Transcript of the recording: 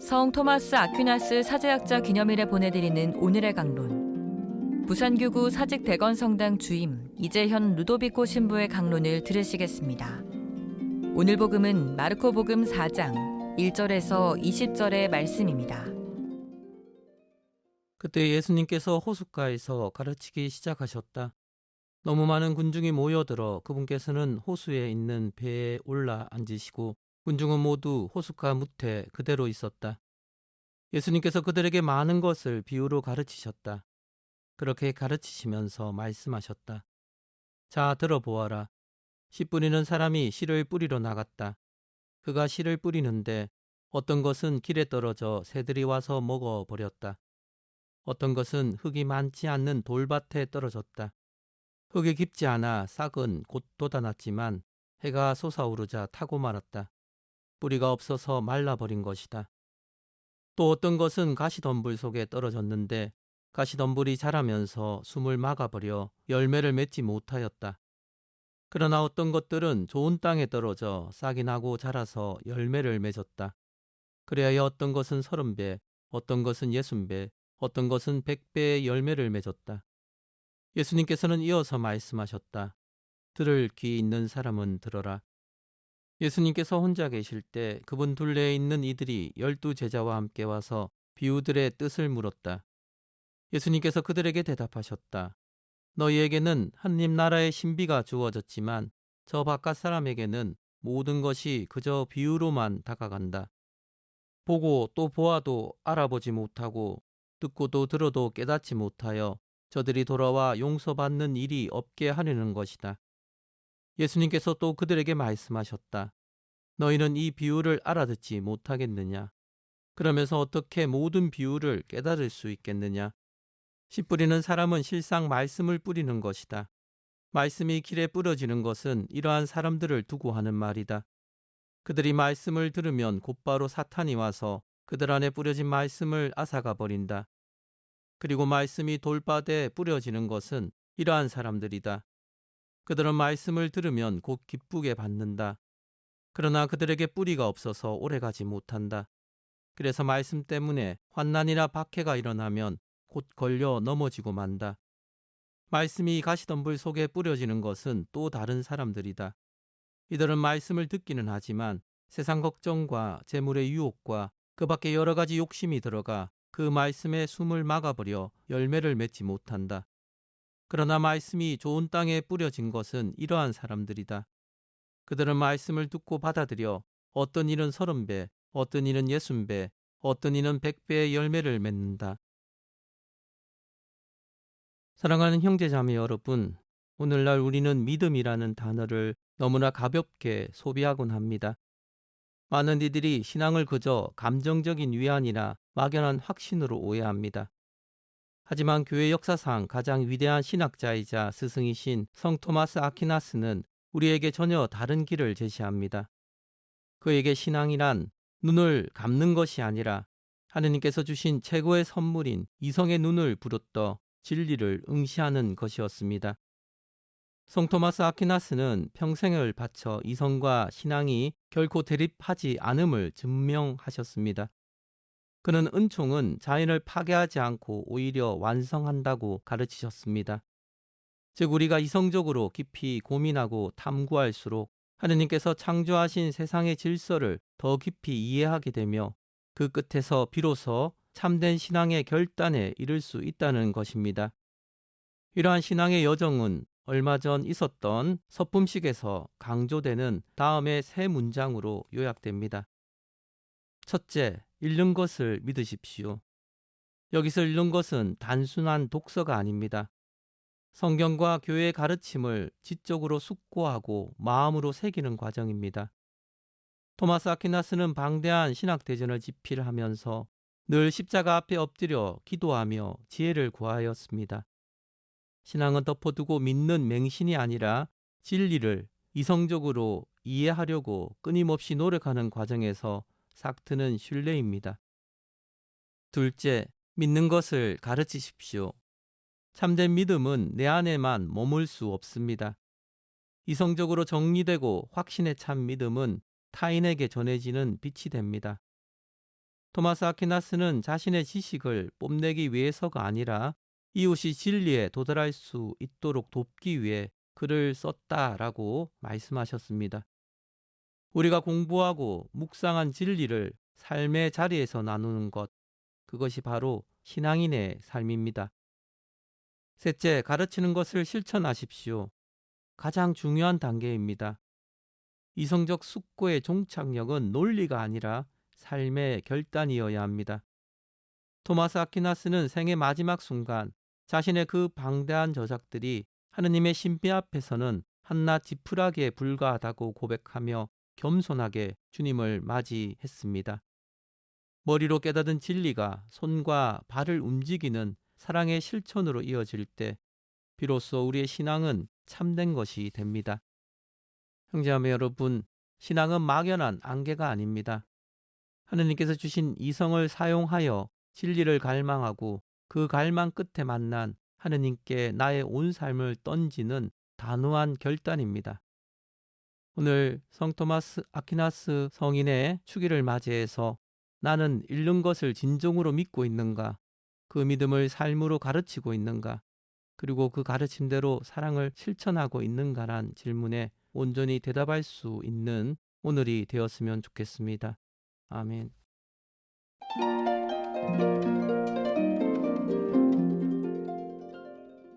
성 토마스 아퀴나스 사제학자 기념일에 보내드리는 오늘의 강론. 부산교구 사직 대건성당 주임 이재현 루도비코 신부의 강론을 들으시겠습니다. 오늘 복음은 마르코 복음 4장 1절에서 20절의 말씀입니다. 그때 예수님께서 호숫가에서 가르치기 시작하셨다. 너무 많은 군중이 모여들어 그분께서는 호수에 있는 배에 올라 앉으시고 군중은 모두 호숫가 무태 그대로 있었다. 예수님께서 그들에게 많은 것을 비유로 가르치셨다. 그렇게 가르치시면서 말씀하셨다. 자, 들어보아라. 씨 뿌리는 사람이 씨를 뿌리러 나갔다. 그가 씨를 뿌리는데 어떤 것은 길에 떨어져 새들이 와서 먹어버렸다. 어떤 것은 흙이 많지 않는 돌밭에 떨어졌다. 흙이 깊지 않아 싹은 곧 돋아났지만 해가 솟아오르자 타고 말았다. 뿌리가 없어서 말라버린 것이다. 또 어떤 것은 가시덤불 속에 떨어졌는데 가시덤불이 자라면서 숨을 막아버려 열매를 맺지 못하였다. 그러나 어떤 것들은 좋은 땅에 떨어져 싹이 나고 자라서 열매를 맺었다. 그래야 어떤 것은 서른 배, 어떤 것은 예순 배, 어떤 것은 백 배의 열매를 맺었다. 예수님께서는 이어서 말씀하셨다. 들을 귀 있는 사람은 들어라. 예수님께서 혼자 계실 때 그분 둘레에 있는 이들이 열두 제자와 함께 와서 비유들의 뜻을 물었다. 예수님께서 그들에게 대답하셨다. 너희에게는 하느님 나라의 신비가 주어졌지만 저 바깥 사람에게는 모든 것이 그저 비유로만 다가간다. 보고 또 보아도 알아보지 못하고 듣고도 들어도 깨닫지 못하여 저들이 돌아와 용서받는 일이 없게 하려는 것이다. 예수님께서 또 그들에게 말씀하셨다. 너희는 이 비유를 알아듣지 못하겠느냐? 그러면서 어떻게 모든 비유를 깨달을 수 있겠느냐? 씨 뿌리는 사람은 실상 말씀을 뿌리는 것이다. 말씀이 길에 뿌려지는 것은 이러한 사람들을 두고 하는 말이다. 그들이 말씀을 들으면 곧바로 사탄이 와서 그들 안에 뿌려진 말씀을 앗아가 버린다. 그리고 말씀이 돌바다에 뿌려지는 것은 이러한 사람들이다. 그들은 말씀을 들으면 곧 기쁘게 받는다. 그러나 그들에게 뿌리가 없어서 오래가지 못한다. 그래서 말씀 때문에 환난이나 박해가 일어나면 곧 걸려 넘어지고 만다. 말씀이 가시덤불 속에 뿌려지는 것은 또 다른 사람들이다. 이들은 말씀을 듣기는 하지만 세상 걱정과 재물의 유혹과 그 밖에 여러 가지 욕심이 들어가 그 말씀에 숨을 막아버려 열매를 맺지 못한다. 그러나 말씀이 좋은 땅에 뿌려진 것은 이러한 사람들이다. 그들은 말씀을 듣고 받아들여 어떤 일은 서른 배, 어떤 일은 예순 배, 어떤 이는 백 배의 열매를 맺는다. 사랑하는 형제 자매 여러분, 오늘날 우리는 믿음이라는 단어를 너무나 가볍게 소비하곤 합니다. 많은 이들이 신앙을 그저 감정적인 위안이나 막연한 확신으로 오해합니다. 하지만 교회 역사상 가장 위대한 신학자이자 스승이신 성 토마스 아키나스는 우리에게 전혀 다른 길을 제시합니다. 그에게 신앙이란 눈을 감는 것이 아니라 하느님께서 주신 최고의 선물인 이성의 눈을 부릅떠 진리를 응시하는 것이었습니다. 성 토마스 아키나스는 평생을 바쳐 이성과 신앙이 결코 대립하지 않음을 증명하셨습니다. 그는 은총은 자연을 파괴하지 않고 오히려 완성한다고 가르치셨습니다. 즉 우리가 이성적으로 깊이 고민하고 탐구할수록 하느님께서 창조하신 세상의 질서를 더 깊이 이해하게 되며 그 끝에서 비로소 참된 신앙의 결단에 이를 수 있다는 것입니다. 이러한 신앙의 여정은 얼마 전 있었던 서품식에서 강조되는 다음의 세 문장으로 요약됩니다. 첫째, 읽는 것을 믿으십시오. 여기서 읽는 것은 단순한 독서가 아닙니다. 성경과 교회의 가르침을 지적으로 숙고하고 마음으로 새기는 과정입니다. 토마스 아퀴나스는 방대한 신학 대전을 집필하면서 늘 십자가 앞에 엎드려 기도하며 지혜를 구하였습니다. 신앙은 덮어두고 믿는 맹신이 아니라 진리를 이성적으로 이해하려고 끊임없이 노력하는 과정에서 삭트는 신뢰입니다. 둘째, 믿는 것을 가르치십시오. 참된 믿음은 내 안에만 머물 수 없습니다. 이성적으로 정리되고 확신에 찬 믿음은 타인에게 전해지는 빛이 됩니다. 토마스 아퀴나스는 자신의 지식을 뽐내기 위해서가 아니라 이웃이 진리에 도달할 수 있도록 돕기 위해 글을 썼다라고 말씀하셨습니다. 우리가 공부하고 묵상한 진리를 삶의 자리에서 나누는 것, 그것이 바로 신앙인의 삶입니다. 셋째, 가르치는 것을 실천하십시오. 가장 중요한 단계입니다. 이성적 숙고의 종착역은 논리가 아니라 삶의 결단이어야 합니다. 토마스 아퀴나스는 생의 마지막 순간 자신의 그 방대한 저작들이 하느님의 신비 앞에서는 한낱 지푸라기에 불과하다고 고백하며 겸손하게 주님을 맞이했습니다. 머리로 깨닫은 진리가 손과 발을 움직이는 사랑의 실천으로 이어질 때 비로소 우리의 신앙은 참된 것이 됩니다. 형제자매 여러분, 신앙은 막연한 안개가 아닙니다. 하느님께서 주신 이성을 사용하여 진리를 갈망하고 그 갈망 끝에 만난 하느님께 나의 온 삶을 던지는 단호한 결단입니다. 오늘 성 토마스 아퀴나스 성인의 축일을 맞이해서 나는 잃는 것을 진정으로 믿고 있는가? 그 믿음을 삶으로 가르치고 있는가? 그리고 그 가르침대로 사랑을 실천하고 있는가란 질문에 온전히 대답할 수 있는 오늘이 되었으면 좋겠습니다. 아멘.